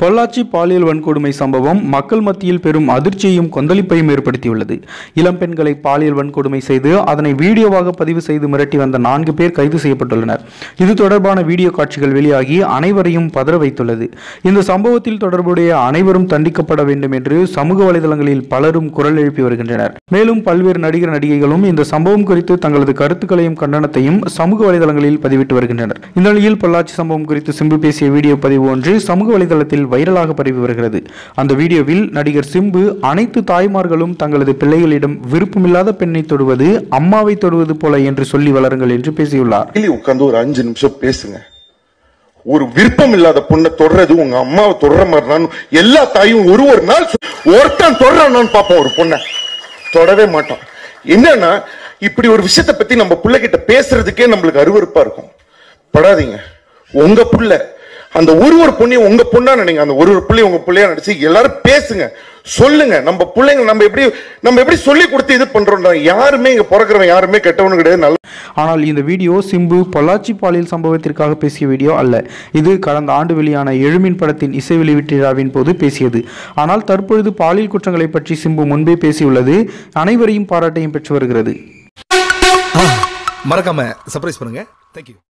பொள்ளாச்சி பாலியல் வன்கொடுமை சம்பவம் மக்கள் மத்தியில் பெரும் அதிர்ச்சியையும் கொந்தளிப்பையும் ஏற்படுத்தியுள்ளது. இளம் பெண்களை பாலியல் வன்கொடுமை செய்து அதனை வீடியோவாக பதிவு செய்து மிரட்டி வந்த நான்கு பேர் கைது செய்யப்பட்டுள்ளனர். இது தொடர்பான வீடியோ காட்சிகள் வெளியாகி அனைவரையும் பதற வைத்துள்ளது. இந்த சம்பவத்தில் தொடர்புடைய அனைவரும் தண்டிக்கப்பட வேண்டும் என்று சமூக வலைதளங்களில் பலரும் குரல் எழுப்பி வருகின்றனர். மேலும் பல்வேறு நடிகர் நடிகைகளும் இந்த சம்பவம் குறித்து தங்களது கருத்துக்களையும் கண்டனத்தையும் சமூக வலைதளங்களில் பதிவிட்டு வருகின்றனர். இந்த நிலையில் பொள்ளாச்சி சம்பவம் குறித்து சிம்பு பேசிய வீடியோ பதிவு ஒன்று சமூக வலைதளத்தில் வைரலாக பரவி வருகிறது அந்த வீடியோவில் நடிகர் சிம்பு அனைத்து தாய்மார்களும் தங்களது பிள்ளைகளிடம் விருப்பமில்லாத பெண்ணை தொடுவது அம்மாவை தொடுவது போல என்று சொல்லி வளருங்கள் என்று பேசியுள்ளார். உட்கார்ந்து ஒரு அஞ்சு நிமிஷம் பேசுங்க. ஒரு விருப்பம் இல்லாத பொண்ணை தொடர்றது உங்க அம்மாவை தொடர மாதிரி எல்லா தாயும் ஒரு ஒரு நாள் ஒருத்தன் தொடறான்னு பார்ப்போம் ஒரு பொண்ணை. தொடவே மாட்டோம். என்னன்னா இப்படி ஒரு விஷயத்தை பத்தி நம்ம பிள்ளைகிட்ட பேசுறதுக்கே நம்மளுக்கு அருவருப்பா இருக்கும். படாதீங்க. உங்க புள்ள அந்த ஒரு ஒரு பொண்ணையும் உங்க பொண்ணா நினைங்க. அந்த ஒரு ஒரு புள்ளைய உங்க புள்ளையா நினைச்சு எல்லாரும் பேசுங்க. சொல்லுங்க. நம்ம பிள்ளைங்க நம்ம எப்படி நம்ம எப்படி சொல்லி கொடுத்து இது பண்றோம்டா யாருமே இங்க பிறக்கிறவன் யாருமே கெட்டவனு கிடையாது. நல்ல ஆனால் இந்த வீடியோ சிம்பு பொள்ளாச்சி பாலியல் சம்பவத்திற்காக பேசிய வீடியோ அல்ல. இது கடந்த ஆண்டு வெளியான எழுமின் படத்தின் இசை வெளியீட்டு விழாவின் போது பேசியது. ஆனால் தற்பொழுது பாலியல் குற்றங்களை பற்றி சிம்பு முன்பே பேசியுள்ளது. அனைவரையும் பாராட்டையும் பெற்று வருகிறது. மறக்காம சர்ப்ரைஸ் பண்ணுங்க. தேங்க்யூ